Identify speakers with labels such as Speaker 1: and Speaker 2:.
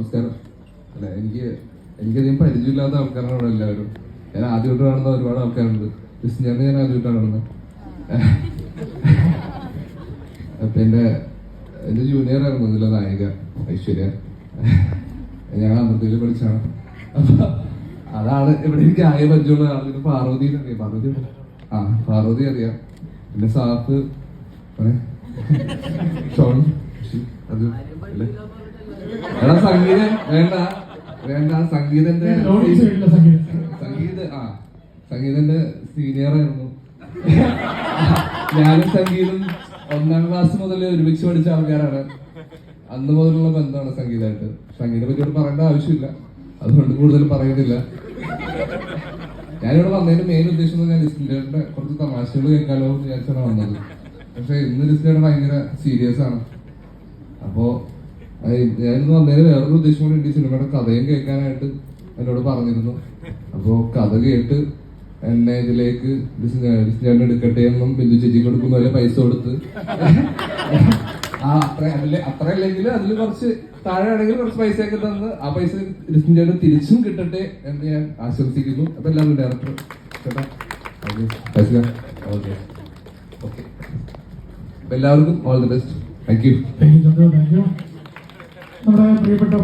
Speaker 1: നമസ്കാരം. അല്ല എനിക്ക് എനിക്കധികം പരിചയമില്ലാത്ത ആൾക്കാരാണ് ഇവിടെ എല്ലാവരും. ഞാൻ ആദ്യമായിട്ട് കാണുന്ന ഒരുപാട് ആൾക്കാരുണ്ട്. ക്രിസ്ത്യനെ ഞാൻ ആദ്യമായിട്ടാണ് കാണുന്നത്. അപ്പം എന്റെ എന്റെ ജൂനിയർ ആയിരുന്നു ഇതിലെ നായിക ഐശ്വര്യ. ഞാൻ അമൃതയിൽ പഠിച്ചാണ്. അപ്പൊ അതാണ് ഇവിടെ എനിക്ക് ആയ പരിചയമുള്ള ആളുകൾ പാർവതി അറിയാം? പാർവതി ആ പാർവതി അറിയാം. പിന്നെ സാഫ്. ഷോൺ? എടാ സംഗീതം വേണ്ട. വേണ്ട സംഗീതന്റെ
Speaker 2: സംഗീതം.
Speaker 1: സംഗീത ആ സംഗീതന്റെ സീനിയർ ആയിരുന്നു. ഞാനും സംഗീതം ഒന്നാം ക്ലാസ് മുതൽ ഒരുമിച്ച് പഠിച്ച ആൾക്കാരാണ്. അന്ന് മുതലുള്ള ബന്ധമാണ് സംഗീതമായിട്ട്. സംഗീതത്തെ പറ്റി പറയേണ്ട ആവശ്യമില്ല. അതുകൊണ്ട് കൂടുതൽ പറയുന്നില്ല. ഞാനിവിടെ വന്നതിന്റെ മെയിൻ ഉദ്ദേശം പറഞ്ഞാൽ ലിസ്റ്റിന്റെ കുറച്ച് തമാശകൾ കേൾക്കാലോ എന്ന് വിചാരിച്ചാണ് വന്നത്. പക്ഷെ ഇന്ന് ലിസ്റ്റിയുടെ ഭയങ്കര സീരിയസ് ആണ്. അപ്പോ ഞാനിന്ന് വന്നതിന് വേറൊരു ഉദ്ദേശം കൂടി ഉണ്ട് സിനിമയുടെ കഥയും കേൾക്കാനായിട്ട് എന്നോട് പറഞ്ഞിരുന്നു. അപ്പോ കഥ കേട്ട് എന്നെ ഇതിലേക്ക് എടുക്കട്ടെ എന്നും ബിന്ദു ചേച്ചിക്ക് കൊടുക്കുന്ന പോലെ പൈസ കൊടുത്ത്. ആ അത്ര അതിൽ അത്ര അല്ലെങ്കിൽ അതിൽ കുറച്ച് താഴെ ആണെങ്കിൽ കുറച്ച് പൈസ ഒക്കെ തന്ന് ആ പൈസ ചേട്ടൻ തിരിച്ചും കിട്ടട്ടെ എന്ന് ഞാൻ ആശ്വസിക്കുന്നു അപ്പൊ എല്ലാവരും ഡയറക്ടർ ചേട്ടാ ഓക്കെ എല്ലാവർക്കും all the best.
Speaker 2: Thank you. നമ്മുടെ പ്രിയപ്പെട്ട